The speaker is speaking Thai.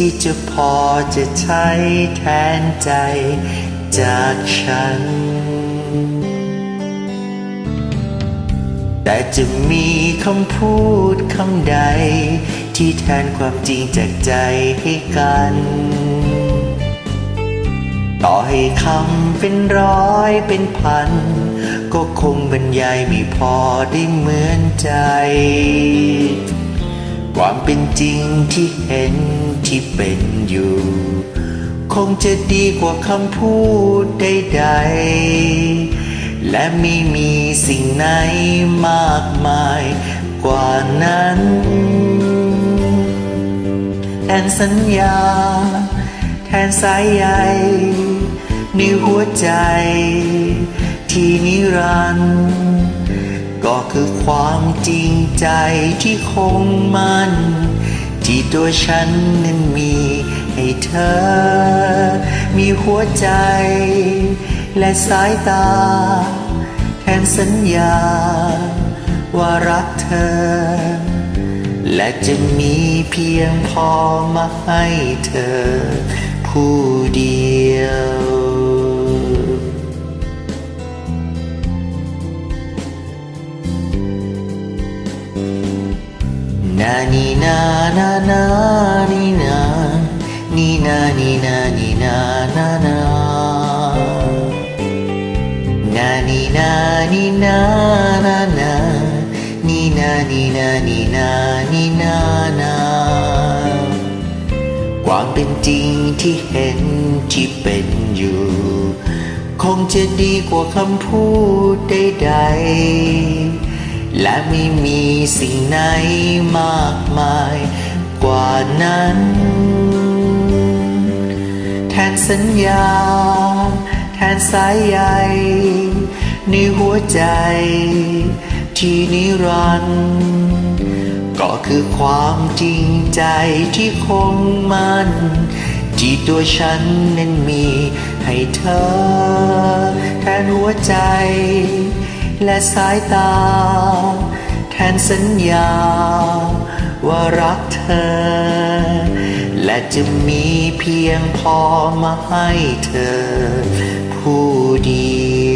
ที่จะพอจะใช้แทนใจจากฉัน แต่จะมีคำพูดคำใด ที่แทนความจริงจากใจให้กัน ต่อให้คำเป็นร้อยเป็นพัน ก็คงบรรยายไม่พอได้เหมือนใจ ความเป็นจริงที่เห็น ที่เป็นอยู่ คงจะดีกว่าคำพูดใดๆ และไม่มีสิ่งไหนมากมายกว่านั้น แทนสัญญา แทนสายใยในหัวใจ ที่นิรันดร์ก็คือความจริงใจที่คงมั่น ที่ตัวฉันนั้นมีให้เธอ มีหัวใจ และสายตา แทนสัญญา ว่ารักเธอ และจะมีเพียงพอมาให้เธอ ผู้ นานีนานานานีนานีนานีนานีนานานานานีนานีนานานานีนานีนานีนานีนานาความเป็นจริงที่เห็นที่เป็นอยู่ คงจะดีกว่าคำพูดใดๆ และไม่มีสิ่งไหนมากมายกว่านั้น แทนสัญญา แทนสายใยในหัวใจ ที่นิรันดร์ก็คือความจริงใจที่คงมั่นที่ตัวฉันนั้นมีให้เธอ แทนหัวใจ และสายตา แทนสัญญา ว่ารักเธอ และจะมีเพียงพอมาให้เธอ ผู้เดียว